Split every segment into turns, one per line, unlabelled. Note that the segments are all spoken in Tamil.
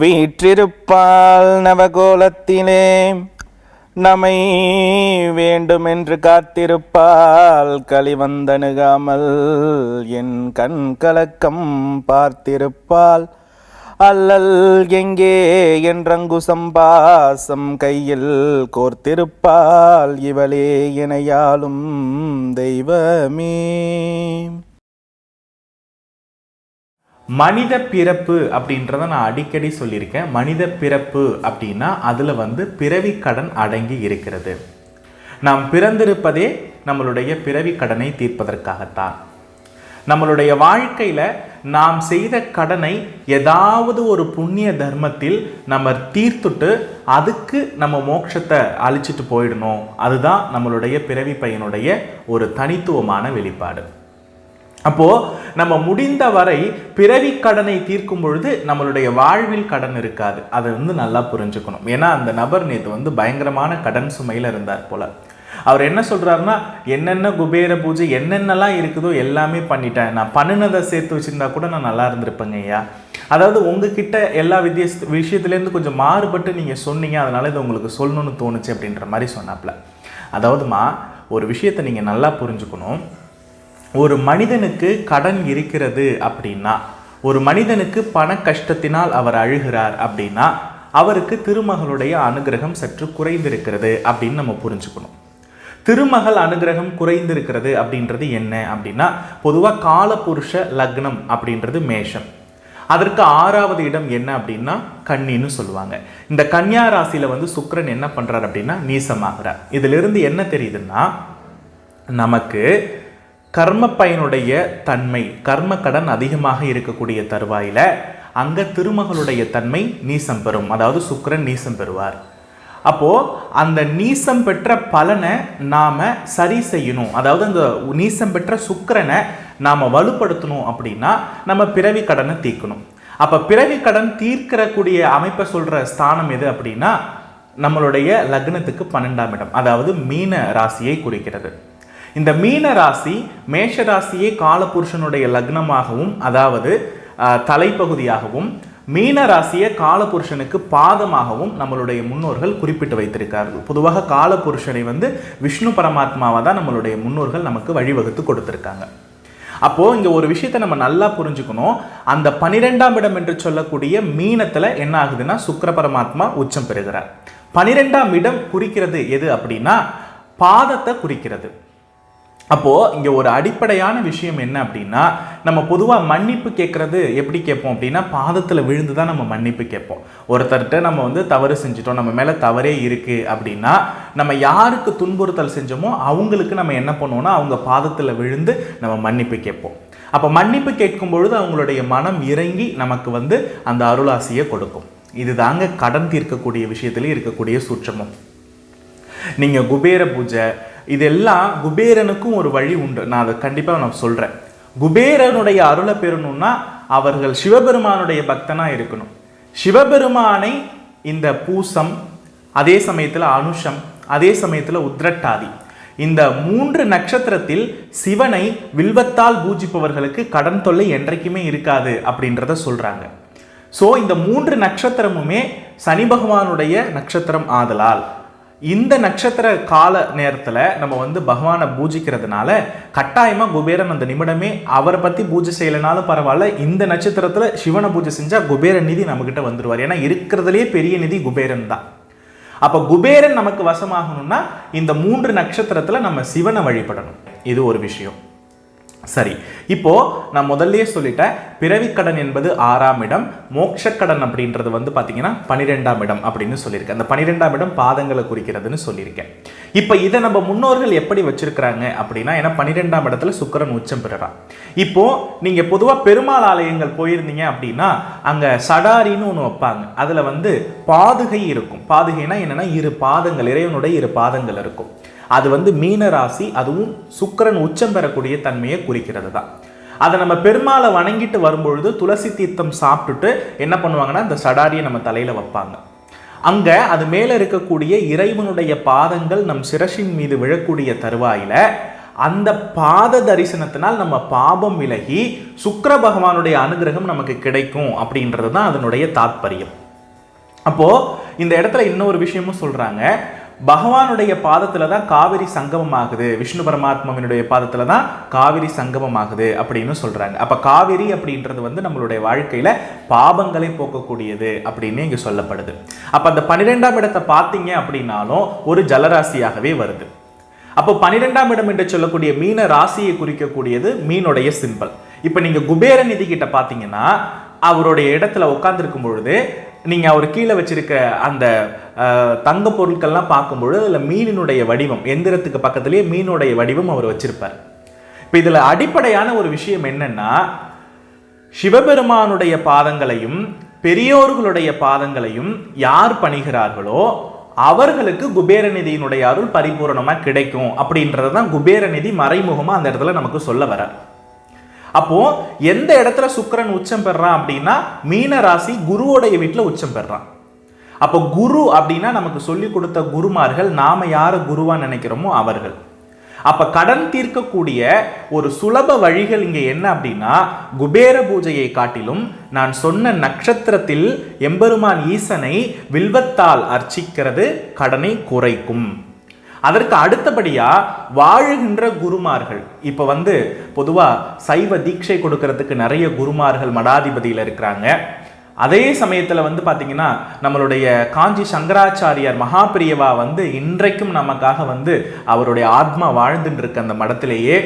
வீற்றிருப்பால் நவகோலத்திலே. நம்மை வேண்டுமென்று காத்திருப்பால் கலிவந்தணுகாமல் என் கண் கலக்கம் பார்த்திருப்பால் அல்லல் எங்கே என்றங்கு சம்பாசம் கையில் கோர்த்திருப்பால் இவளே இணையாலும் தெய்வமே.
மனித பிறப்பு அப்படின்றத நான் அடிக்கடி சொல்லியிருக்கேன். மனித பிறப்பு அப்படின்னா அதில் வந்து பிறவி கடன் அடங்கி இருக்கிறது. நாம் பிறந்திருப்பதே நம்மளுடைய பிறவி கடனை தீர்ப்பதற்காகத்தான். நம்மளுடைய வாழ்க்கையில் நாம் செய்த கடனை ஏதாவது ஒரு புண்ணிய தர்மத்தில் நம்ம தீர்த்துட்டு அதுக்கு நம்ம மோட்சத்தை அழிச்சிட்டு போயிடணும். அதுதான் நம்மளுடைய பிறவி பையனுடைய ஒரு தனித்துவமான வெளிப்பாடு. அப்போ நம்ம முடிந்த வரை பிறவி கடனை தீர்க்கும் பொழுது நம்மளுடைய வாழ்வில் கடன் இருக்காது. அதை வந்து நல்லா புரிஞ்சுக்கணும். ஏன்னா அந்த நபர் நேற்று வந்து பயங்கரமான கடன் சுமையில் இருந்தார் போல. அவர் என்ன சொல்கிறாருன்னா என்னென்ன குபேர பூஜை என்னென்னலாம் இருக்குதோ எல்லாமே பண்ணிட்டேன். நான் பண்ணினதை சேர்த்து வச்சுருந்தா கூட நான் நல்லா இருந்திருப்பேங்க ஐயா. அதாவது உங்ககிட்ட எல்லா வித்திய விஷயத்துலேருந்து கொஞ்சம் மாறுபட்டு நீங்கள் சொன்னீங்க. அதனால் இது உங்களுக்கு சொல்லணும்னு தோணுச்சு அப்படின்ற மாதிரி சொன்னாப்ல. அதாவதுமா ஒரு விஷயத்தை நீங்கள் நல்லா புரிஞ்சுக்கணும். ஒரு மனிதனுக்கு கடன் இருக்கிறது அப்படின்னா ஒரு மனிதனுக்கு பண கஷ்டத்தினால் அவர் அழுகிறார் அப்படின்னா அவருக்கு திருமகளுடைய அனுகிரகம் சற்று குறைந்திருக்கிறது அப்படின்னு நம்ம புரிஞ்சுக்கணும். திருமகள் அனுகிரகம் குறைந்திருக்கிறது அப்படின்றது என்ன அப்படின்னா பொதுவாக காலபுருஷ லக்னம் அப்படின்றது மேஷம். அதற்கு ஆறாவது இடம் என்ன அப்படின்னா கன்னின்னு சொல்லுவாங்க. இந்த கன்னியா ராசியில வந்து சுக்கிரன் என்ன பண்றார் அப்படின்னா நீசமாகிறார். இதிலிருந்து என்ன தெரியுதுன்னா நமக்கு கர்ம பயனுடைய தன்மை கர்ம கடன் அதிகமாக இருக்கக்கூடிய தருவாயில அங்கே திருமகளுடைய தன்மை நீசம் பெறும். அதாவது சுக்கரன் நீசம் பெறுவார். அப்போது அந்த நீசம் பெற்ற பலனை நாம் சரி செய்யணும். அதாவது அந்த நீசம் பெற்ற சுக்கரனை நாம் வலுப்படுத்தணும் அப்படின்னா நம்ம பிறவி கடனை தீர்க்கணும். அப்போ பிறவி கடன் தீர்க்கக்கூடிய அமைப்பை சொல்கிற ஸ்தானம் எது அப்படின்னா நம்மளுடைய லக்னத்துக்கு பன்னெண்டாம் இடம் அதாவது மீன ராசியை குறிக்கிறது. இந்த மீன ராசி மேஷ ராசியே காலபுருஷனுடைய லக்னமாகவும் அதாவது தலைப்பகுதியாகவும் மீன ராசியை காலபுருஷனுக்கு பாதமாகவும் நம்மளுடைய முன்னோர்கள் குறிப்பிட்டு வைத்திருக்கார்கள். பொதுவாக காலபுருஷனை வந்து விஷ்ணு பரமாத்மாவை தான் நம்மளுடைய முன்னோர்கள் நமக்கு வழிவகுத்து கொடுத்துருக்காங்க. அப்போது இங்கே ஒரு விஷயத்தை நம்ம நல்லா புரிஞ்சுக்கணும். அந்த பனிரெண்டாம் இடம் என்று சொல்லக்கூடிய மீனத்தில் என்ன ஆகுதுன்னா சுக்கர பரமாத்மா உச்சம் பெறுகிறார். பனிரெண்டாம் இடம் குறிக்கிறது எது அப்படின்னா பாதத்தை குறிக்கிறது. அப்போது இங்கே ஒரு அடிப்படையான விஷயம் என்ன அப்படின்னா நம்ம பொதுவாக மன்னிப்பு கேட்குறது எப்படி கேட்போம் அப்படின்னா பாதத்தில் விழுந்து தான் நம்ம மன்னிப்பு கேட்போம். ஒருத்தர்கிட்ட நம்ம வந்து தவறு செஞ்சிட்டோம் நம்ம மேலே தவறே இருக்குது அப்படின்னா நம்ம யாருக்கு துன்புறுத்தல் செஞ்சோமோ அவங்களுக்கு நம்ம என்ன பண்ணுவோம்னா அவங்க பாதத்தில் விழுந்து நம்ம மன்னிப்பு கேட்போம். அப்போ மன்னிப்பு கேட்கும் பொழுது அவங்களுடைய மனம் இறங்கி நமக்கு வந்து அந்த அருளாசியை கொடுக்கும். இதுதாங்க கடன் தீர்க்கக்கூடிய விஷயத்துல இருக்கக்கூடிய சூட்சமம். நீங்கள் குபேர பூஜை இதெல்லாம் குபேரனுக்கும் ஒரு வழி உண்டு. நான் அதை கண்டிப்பாக நான் சொல்கிறேன் குபேரனுடைய அருளை பெறணும்னா அவர்கள் சிவபெருமானுடைய பக்தனாக இருக்கணும். சிவபெருமானை இந்த பூசம் அதே சமயத்தில் அனுஷம் அதே சமயத்தில் உத்ரட்டாதி இந்த மூன்று நட்சத்திரத்தில் சிவனை வில்வத்தால் பூஜிப்பவர்களுக்கு கடன் தொல்லை என்றைக்குமே இருக்காது அப்படின்றத சொல்கிறாங்க ஸோ இந்த மூன்று நட்சத்திரமுமே சனி பகவானுடைய நட்சத்திரம் ஆதலால் இந்த நட்சத்திர கால நேரத்தில் நம்ம வந்து பகவானை பூஜிக்கிறதுனால கட்டாயமாக குபேரன் அந்த நிமிடமே அவரை பற்றி பூஜை செய்யலைனாலும் பரவாயில்ல இந்த நட்சத்திரத்தில் சிவனை பூஜை செஞ்சால் குபேரன் நிதி நம்மக்கிட்ட வந்துடுவார் ஏன்னா இருக்கிறதுலே பெரிய நிதி குபேரன் தான். அப்போ குபேரன் நமக்கு வசமாகணும்னா இந்த மூன்று நட்சத்திரத்தில் நம்ம சிவனை வழிபடணும். இது ஒரு விஷயம். சரி இப்போ நான் முதல்லயே சொல்லிட்டேன் பிறவிக்கடன் என்பது ஆறாம் இடம் மோட்சக்கடன் அப்படின்றது வந்து பார்த்தீங்கன்னா பனிரெண்டாம் இடம் அப்படின்னு சொல்லியிருக்கேன் அந்த பனிரெண்டாம் இடம் பாதங்களை குறிக்கிறதுன்னு சொல்லியிருக்கேன் இப்போ இதை நம்ம முன்னோர்கள் எப்படி வச்சிருக்கிறாங்க அப்படின்னா ஏன்னா பன்னிரெண்டாம் இடத்துல சுக்கிரன் உச்சம் பெறுறான். இப்போ நீங்க பொதுவாக பெருமாள் ஆலயங்கள் போயிருந்தீங்க அப்படின்னா அங்க சடாரின்னு ஒன்று வைப்பாங்க. அதுல வந்து பாதுகை இருக்கும். பாதுகைனா என்னன்னா இரு பாதங்கள் இறைவனுடைய இரு பாதங்கள் இருக்கும். அது வந்து மீன ராசி அதுவும் சுக்கரன் உச்சம் பெறக்கூடிய தன்மையை குறிக்கிறது தான் அதை நம்ம பெருமாளை வணங்கிட்டு வரும்பொழுது துளசி தீர்த்தம் சாப்பிட்டுட்டு என்ன பண்ணுவாங்கன்னா இந்த சடாரியை நம்ம தலையில் வைப்பாங்க. அங்கே அது மேலே இருக்கக்கூடிய இறைவனுடைய பாதங்கள் நம் சிரசின் மீது விழக்கூடிய தருவாயில அந்த பாத தரிசனத்தினால் நம்ம பாபம் விலகி சுக்கர பகவானுடைய அனுகிரகம் நமக்கு கிடைக்கும் அப்படின்றது தான் அதனுடைய தாத்பரியம். அப்போது இந்த இடத்துல இன்னொரு விஷயமும் சொல்கிறாங்க பகவானுடைய பாதத்தில் தான் காவிரி சங்கமம் ஆகுது விஷ்ணு பரமாத்மாவினுடைய பாதத்தில் தான் காவிரி சங்கமம் ஆகுது அப்படின்னு சொல்கிறாங்க அப்போ காவிரி அப்படின்றது வந்து நம்மளுடைய வாழ்க்கையில் பாபங்களை போக்கக்கூடியது அப்படின்னு இங்கே சொல்லப்படுது. அப்போ அந்த பன்னிரெண்டாம் இடத்தை பார்த்தீங்க அப்படின்னாலும் ஒரு ஜலராசியாகவே வருது. அப்போ பன்னிரெண்டாம் இடம் என்று சொல்லக்கூடிய மீன ராசியை குறிக்கக்கூடியது மீனுடைய சிம்பல். இப்போ நீங்கள் குபேர நிதி கிட்ட பார்த்தீங்கன்னா அவருடைய இடத்துல உட்காந்துருக்கும் பொழுது நீங்கள் அவர் கீழே வச்சிருக்க அந்த தங்க பொருட்கள்லாம் பார்க்கும்பொழுது அதில் மீனினுடைய வடிவம் எந்திரத்துக்கு பக்கத்திலேயே மீனுடைய வடிவம் அவர் வச்சிருப்பார். இப்போ இதில் அடிப்படையான ஒரு விஷயம் என்னன்னா சிவபெருமானுடைய பாதங்களையும் பெரியோர்களுடைய பாதங்களையும் யார் பணிகிறார்களோ அவர்களுக்கு குபேர நிதியினுடைய அருள் பரிபூரணமாக கிடைக்கும் அப்படின்றது தான் குபேர நிதி அந்த இடத்துல நமக்கு சொல்ல வர அப்போ எந்த இடத்துல சுக்கரன் உச்சம் பெறான் அப்படின்னா மீன ராசி குருவோடைய வீட்டில் உச்சம் பெறான். அப்போ குரு அப்படின்னா நமக்கு சொல்லி கொடுத்த குருமார்கள் நாம யாரை குருவா நினைக்கிறோமோ அவர்கள். அப்ப கடன் தீர்க்கக்கூடிய ஒரு சுலப வழிகள் இங்க என்ன அப்படின்னா குபேர பூஜையை காட்டிலும் நான் சொன்ன நட்சத்திரத்தில் எம்பெருமான் ஈசனை வில்வத்தால் அர்ச்சிக்கிறது கடனை குறைக்கும். அதற்கு அடுத்தபடியா வாழுகின்ற குருமார்கள். இப்ப வந்து பொதுவா சைவ தீட்சை கொடுக்கறதுக்கு நிறைய குருமார்கள் மடாதிபதியில இருக்கிறாங்க. அதே சமயத்தில் வந்து பார்த்திங்கன்னா நம்மளுடைய காஞ்சி சங்கராச்சாரியார் மகாபிரியவா வந்து இன்றைக்கும் நமக்காக வந்து அவருடைய ஆத்மா வாழ்ந்துட்டு இருக்கு அந்த மடத்திலேயே.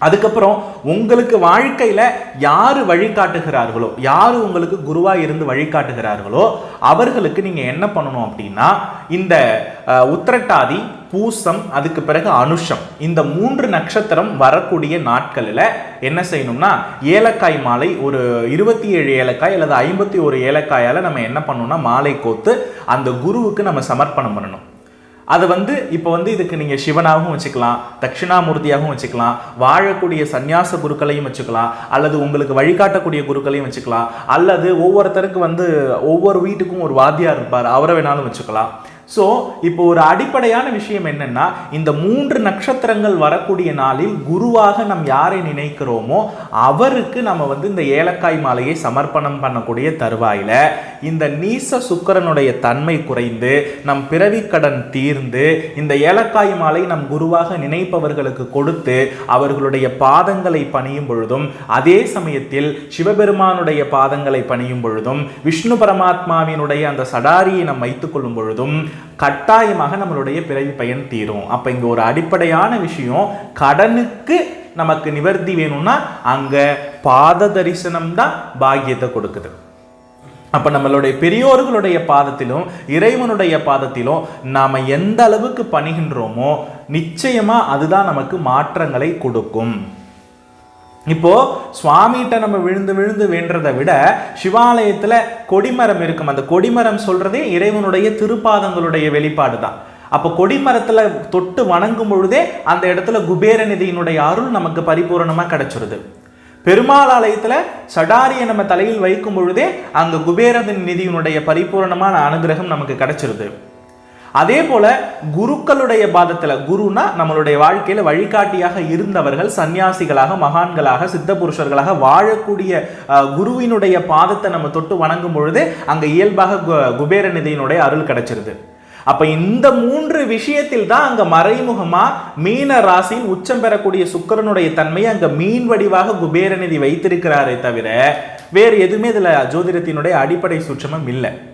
அதுக்கப்புறம் உங்களுக்கு வாழ்க்கையில் யார் வழிகாட்டுகிறார்களோ யார் உங்களுக்கு குருவாக இருந்து வழிகாட்டுகிறார்களோ அவர்களுக்கு நீங்கள் என்ன பண்ணணும் அப்படின்னா இந்த உத்திரட்டாதி பூசம் அதுக்கு பிறகு அனுஷம். இந்த மூன்று நட்சத்திரம் வரக்கூடிய நாட்களில் என்ன செய்யணும்னா ஏலக்காய் மாலை ஒரு இருபத்தி ஏழு ஏலக்காய் அல்லது ஐம்பத்தி ஒரு ஏலக்காயால் நம்ம என்ன பண்ணணும்னா மாலை கோத்து அந்த குருவுக்கு நம்ம சமர்ப்பணம் பண்ணணும். அது வந்து இப்போ வந்து இதுக்கு நீங்கள் சிவனாகவும் வச்சுக்கலாம் தட்சிணாமூர்த்தியாகவும் வச்சுக்கலாம் வாழக்கூடிய சந்நியாச குருக்களையும் வச்சுக்கலாம் அல்லது உங்களுக்கு வழிகாட்டக்கூடிய குருக்களையும் வச்சுக்கலாம் அல்லது ஒவ்வொருத்தருக்கு வந்து ஒவ்வொரு வீட்டுக்கும் ஒரு வாத்தியார் இருப்பார் அவரை வேணாலும் வச்சுக்கலாம். ஸோ இப்போ ஒரு அடிப்படையான விஷயம் என்னென்னா இந்த மூன்று நட்சத்திரங்கள் வரக்கூடிய நாளில் குருவாக நம் யாரை நினைக்கிறோமோ அவருக்கு நம்ம வந்து இந்த ஏலக்காய் மாலையை சமர்ப்பணம் பண்ணக்கூடிய தருவாயில இந்த நீச சுக்கிரனுடைய தன்மை குறைந்து நம் பிறவிக்கடன் தீர்ந்து இந்த ஏலக்காய் மாலை நம் குருவாக நினைப்பவர்களுக்கு கொடுத்து அவர்களுடைய பாதங்களை பணியும் பொழுதும் அதே சமயத்தில் சிவபெருமானுடைய பாதங்களை பணியும் பொழுதும் விஷ்ணு பரமாத்மாவினுடைய அந்த சடாரியை நாம் வைத்துக்கொள்ளும் பொழுதும் கட்டாயமாக நம்மளுடைய பிறவி பயன் தீரும். அப்போ இங்கே ஒரு அடிப்படையான விஷயம் கடனுக்கு நமக்கு நிவர்த்தி வேணும்னா அங்கே பாத தரிசனம் தான் பாக்கியத்தை கொடுக்குது. அப்போ நம்மளுடைய பெரியோர்களுடைய பாதத்திலும் இறைவனுடைய பாதத்திலும் நாம் எந்த அளவுக்கு பணிகின்றோமோ நிச்சயமாக அதுதான் நமக்கு மாற்றங்களை கொடுக்கும். இப்போது சுவாமிகிட்ட நம்ம விழுந்து விழுந்து வேண்டதை விட சிவாலயத்தில் கொடிமரம் இருக்கும். அந்த கொடிமரம் சொல்கிறதே இறைவனுடைய திருப்பாதங்களுடைய வெளிப்பாடு தான் அப்போ கொடிமரத்தில் தொட்டு வணங்கும் பொழுதே அந்த இடத்துல குபேர நிதியினுடைய அருள் நமக்கு பரிபூரணமாக கிடைச்சிருது. பெருமாள் ஆலயத்தில் சடாரியை நம்ம தலையில் வைக்கும் பொழுதே அங்க குபேரநிதியினுடைய பரிபூரணமான அனுகிரகம் நமக்கு கிடைச்சிருது. அதே போல குருக்களுடைய பாதத்துல குருனா நம்மளுடைய வாழ்க்கையில வழிகாட்டியாக இருந்தவர்கள் சன்னியாசிகளாக மகான்களாக சித்த புருஷர்களாக வாழக்கூடிய குருவினுடைய பாதத்தை நம்ம தொட்டு வணங்கும் பொழுது அங்க இயல்பாக கு- குபேர நிதியினுடைய அருள் கிடைச்சிருது. அப்ப இந்த மூன்று விஷயத்தில் தான் அங்க மறைமுகமா மீன ராசியில் உச்சம் பெறக்கூடிய சுக்கிரனுடைய தன்மையை அங்க மீன் வடிவாக குபேரநிதி வைத்திருக்கிறாரே தவிர வேறு எதுவுமே இதுல ஜோதிடத்தினுடைய அடிப்படை சுற்றமும் இல்லை.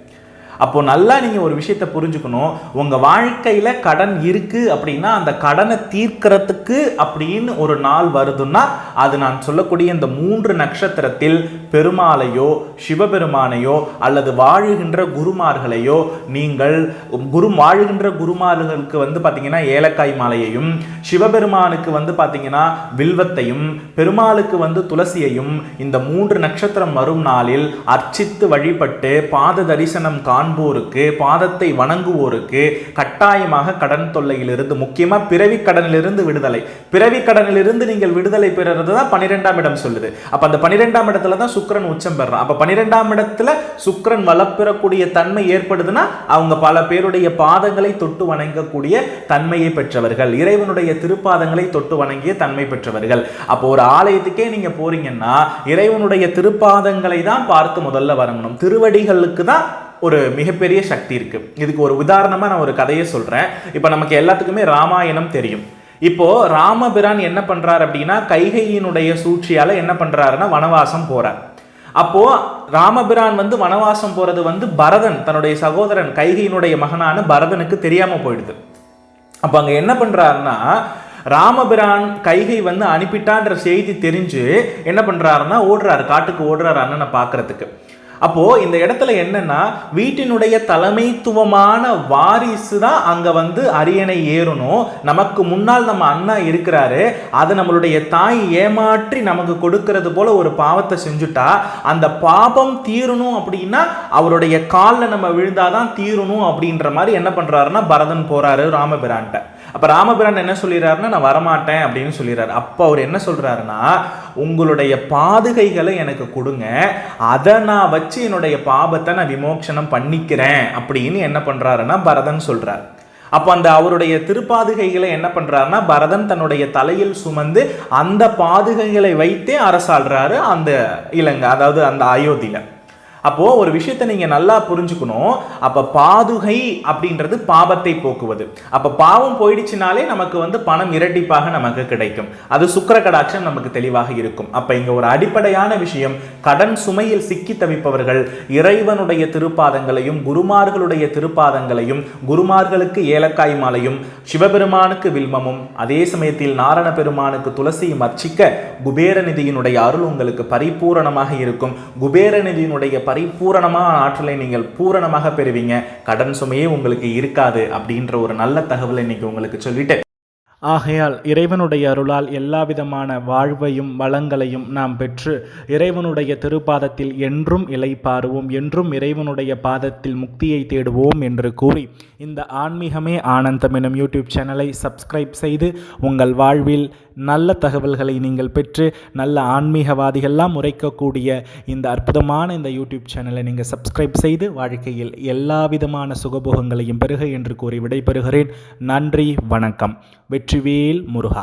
அப்போ நல்லா நீங்க ஒரு விஷயத்தை புரிஞ்சுக்கணும். உங்க வாழ்க்கையில கடன் இருக்கு அப்படின்னா அந்த கடனை தீர்க்கிறதுக்கு அப்படின்னு ஒரு நாள் வருதுன்னா அது நான் சொல்லக்கூடிய இந்த மூன்று நட்சத்திரத்தில் பெருமாளையோ சிவபெருமானையோ அல்லது வாழுகின்ற குருமார்களையோ நீங்கள் குரு வாழுகின்ற குருமார்களுக்கு வந்து பாத்தீங்கன்னா ஏலக்காய் மாலையையும் சிவபெருமானுக்கு வந்து பாத்தீங்கன்னா வில்வத்தையும் பெருமாளுக்கு வந்து துளசியையும் இந்த மூன்று நட்சத்திரம் வரும் நாளில் அர்ச்சித்து வழிபட்டு பாத தரிசனம் காண்போருக்கு பாதத்தை வணங்குவோருக்கு கட்டாயமாக கடன் தொல்லையிலிருந்து முக்கியமா பிறவி கடனிலிருந்து விடுதலை. பிறவி கடனிலிருந்து நீங்கள் விடுதலை பெறுறது தான் பன்னிரெண்டாம் இடம் சொல்லுது. அப்போ அந்த பன்னிரெண்டாம் இடத்துல தான் சுக்கரன் உச்சம் பெறான். அப்ப பன்னிரெண்டாம் இடத்துல சுக்கரன் வளப்பெறக்கூடிய தன்மை ஏற்படுதுன்னா அவங்க பல பேருடைய பாதங்களை தொட்டு வணங்கக்கூடிய தன்மையை பெற்றவர்கள். இறைவனுடைய திருப்பாதங்களை தொட்டு வணங்கிய தன்மை பெற்றவர்கள். அப்போ ஒரு ஆலயத்துக்கே நீங்க போறீங்கன்னா இறைவனுடைய திருப்பாதங்களை தான் பார்த்து முதல்ல வணங்கணும் திருவடிகளுக்கு தான் ஒரு மிகப்பெரிய சக்தி இருக்கு. இதுக்கு ஒரு உதாரணமா நான் ஒரு கதையை சொல்றேன். இப்போ நமக்கு எல்லாத்துக்குமே ராமாயணம் தெரியும். இப்போ ராமபிரான் என்ன பண்றார் அப்படின்னா கைகையினுடைய சூழ்ச்சியால என்ன பண்றாருன்னா வனவாசம் போறார். அப்போ ராமபிரான் வந்து வனவாசம் போறது வந்து பரதன் தன்னுடைய சகோதரன் கைகையினுடைய மகனான பரதனுக்கு தெரியாம போயிடுது. அப்போ அங்க என்ன பண்றாருன்னா ராமபிரான் கைகை வந்து அனுப்பிட்டான்ற செய்தி தெரிஞ்சு என்ன பண்றாருன்னா ஓடுறாரு காட்டுக்கு ஓடுறாரு அண்ணனை பார்க்கறதுக்கு அப்போ இந்த இடத்துல என்னன்னா வீட்டினுடைய தலைமைத்துவமான வாரிசு தான் அங்க வந்து அரியணை ஏறணும். நமக்கு முன்னால் நம்ம அண்ணா இருக்கிறாரு. அது நம்மளுடைய தாய் ஏமாற்றி நமக்கு கொடுக்கறது போல ஒரு பாவத்தை செஞ்சுட்டா அந்த பாபம் தீரணும் அப்படின்னா அவருடைய காலில் நம்ம விழுந்தாதான் தீரணும் அப்படின்ற மாதிரி என்ன பண்றாருன்னா பரதன் போறாரு ராமபிரான்ட்ட. அப்போ ராமபிரான் என்ன சொல்லிடுறாருன்னா நான் வரமாட்டேன் அப்படின்னு சொல்லிடுறாரு அப்போ அவர் என்ன சொல்கிறாருன்னா உங்களுடைய பாதுகைகளை எனக்கு கொடுங்க. அதை நான் வச்சு என்னுடைய பாபத்தை நான் விமோச்சனம் பண்ணிக்கிறேன் அப்படின்னு என்ன பண்ணுறாருன்னா பரதன் சொல்கிறார் அப்போ அந்த அவருடைய திருப்பாதுகைகளை என்ன பண்ணுறாருன்னா பரதன் தன்னுடைய தலையில் சுமந்து அந்த பாதுகைகளை வைத்தே அரசாள்றாரு அந்த இலங்கை அதாவது அந்த அயோத்தியில். அப்போ ஒரு விஷயத்தை நீங்க நல்லா புரிஞ்சுக்கணும். அப்ப பாதுகை அப்படின்றது பாபத்தை போக்குவது. அப்ப பாவம் போயிடுச்சுனாலே நமக்கு வந்து பணம் இரட்டிப்பாக நமக்கு கிடைக்கும். அது சுக்கிர கடாட்சம் நமக்கு தெளிவாக இருக்கும். அப்ப இங்க ஒரு அடிப்படையான விஷயம் கடன் சுமையில் சிக்கி தவிப்பவர்கள் இறைவனுடைய திருப்பாதங்களையும் குருமார்களுடைய திருப்பாதங்களையும் குருமார்களுக்கு ஏலக்காய் மாலையும் சிவபெருமானுக்கு வில்மமும் அதே சமயத்தில் நாரண பெருமானுக்கு துளசியும் அர்ச்சிக்க குபேரநிதியினுடைய அருள் உங்களுக்கு பரிபூரணமாக இருக்கும். குபேரநிதியினுடைய பரிபூரணமான ஆற்றலை நீங்கள் பூரணமாக பெறுவீங்க. கடன் சுமையே உங்களுக்கு இருக்காது அப்படின்ற ஒரு நல்ல தகவலை இன்னைக்கு உங்களுக்கு சொல்லிட்டு.
ஆகையால் இறைவனுடைய அருளால் எல்லா விதமான வாழ்வையும் வளங்களையும் நாம் பெற்று இறைவனுடைய திருப்பாதத்தில் என்றும் இலைப்பாருவோம் என்றும் இறைவனுடைய பாதத்தில் முக்தியை தேடுவோம் என்று கூறி இந்த ஆன்மீகமே ஆனந்தம் எனும் யூடியூப் சேனலை சப்ஸ்கிரைப் செய்து உங்கள் வாழ்வில் நல்ல தகவல்களை நீங்கள் பெற்று நல்ல ஆன்மீகவாதிகள்லாம் உரைக்கக்கூடிய இந்த அற்புதமான இந்த யூடியூப் சேனலை நீங்கள் சப்ஸ்கிரைப் செய்து வாழ்க்கையில் எல்லா விதமான சுகபோகங்களையும் பெறுக என்று கூறி விடைபெறுகிறேன். நன்றி வணக்கம். வெற்றிவேல் முருகா.